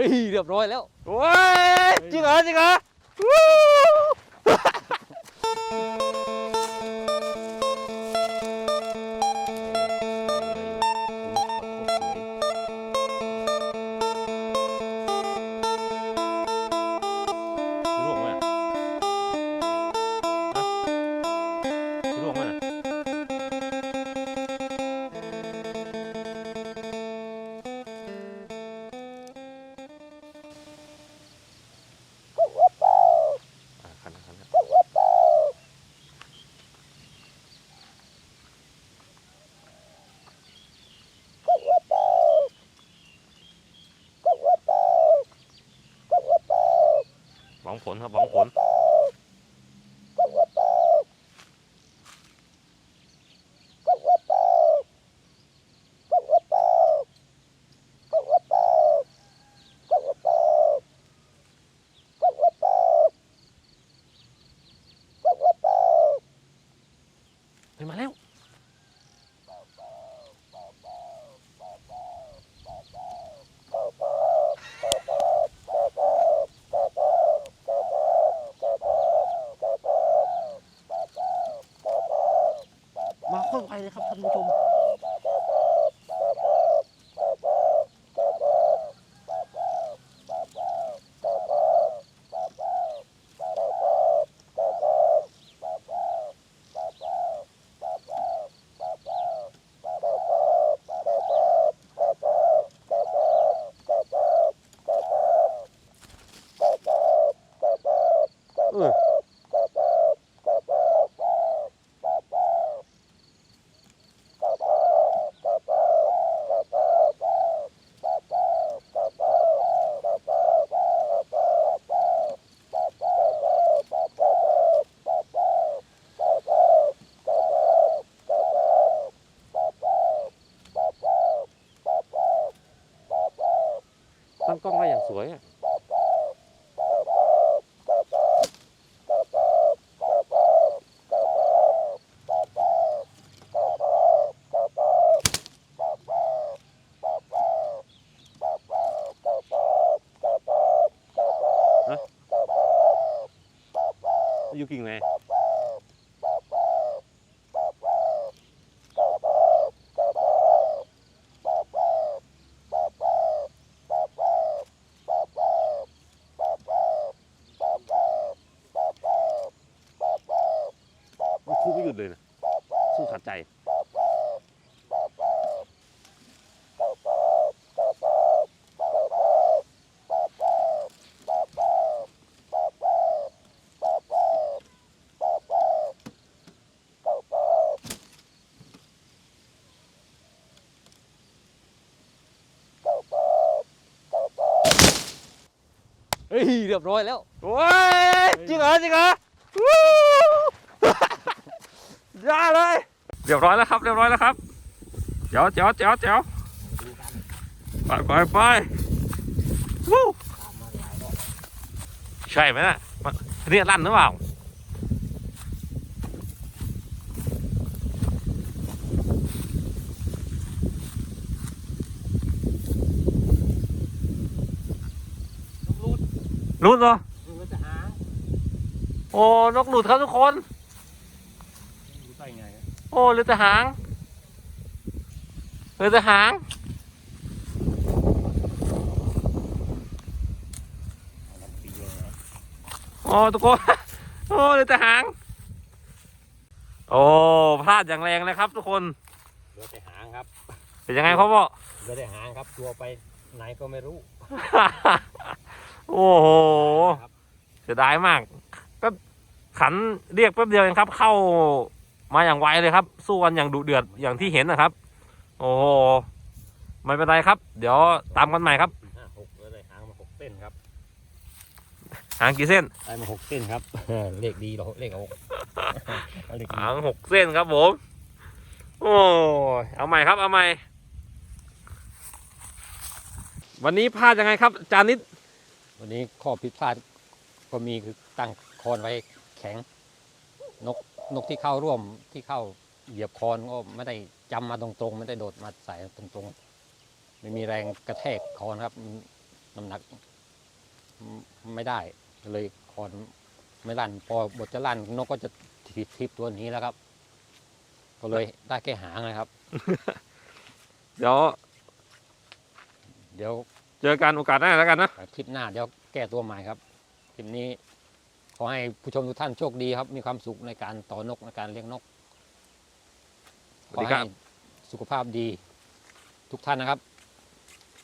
ฮ้ยเรียบร้อยแล้วโอ้ยจริงเหรอจริงเหรอ ผลครับหวังผล มาค่อยไวเลยครับท่านผู้ชม ตั้งกล้องได้อย่างสวยอะอยู่กิ่งไหนมันคู่ไม่หยุด เลยนะสู้ขาดใจเฮ้ยเรียบร้อยแล้วโอ้ยจริงเหรอจริงเหรอวู้ ยอดเลย เรียบร้อยแล้วครับ เรียบร้อยแล้วครับ เจ๋วเจ๋วเจ๋วเจ๋วไปไปไปวู้ใช่ไหมน่ะมันเรียกลั่นหรือเปล่ารู้เหรอมันจะหาโอ้ นกหลุดครับทุกคนอยู่ใต้ไงโอ้เหลือแต่หางเหลือแต่หางโอ้ทุกคนโอ้เหลือแต่หาง โอ้พลาดอย่างแรงเลยครับ ทุกคนเหลือแต่หางครับ เป็นยังไงพ่อพ่อเหลือแต่หางครับตัวไปไหนก็ไม่รู้ โอ้โหครับเสียดายมากก็ขันเรียกแป๊บเดียวเองครับเข้า มาอย่างไวเลยครับ สู้กันอย่างดุเดือดอย่างที่เห็นนะครับ โอ้โหไม่เป็นไรครับ เดี๋ยวตามกันใหม่ครับห้าหกเหลือแต่หางมาหกเส้นครับหางกี่เส้นได้มาหกเส้นครับ เลขดีเหรอเลขหกเอาเลขดีหางหกเส้นครับผมโอ้ยเอาใหม่ครับเอาใหม่ วันนี้พลาดยังไงครับอาจานนิดวันนี้ข้อผิดพลาดก็มีคือตั้งคอนไว้แข็งนก นกที่เข้าร่วมที่เข้าเหยียบคอนก็ไม่ได้จำมาตรงๆ ไม่ได้โดดมาใส่ตรงๆไม่มีแรงกระแทกคอนครับมันน้ำหนักไม่ได้เลยคอนไม่ลั่นพอบทจะลั่นนกก็จะทิบทิบตัวนี้แล้วครับ ก็เลยได้แค่หางนะครับ เดี๋ยว เดี๋ยว เจอกันโอกาสหน้าแล้วกันนะคลิปหน้าเดี๋ยวแก้ตัวใหม่ครับคลิปนี้ ขอให้ผู้ชมทุกท่านโชคดีครับ มีความสุขในการต่อนกในการเลี้ยงนก สขวัอสดีครัให้บ สุขภาพดี ทุกท่านนะครับ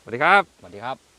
สวัสดีครับ สวัสดีครับ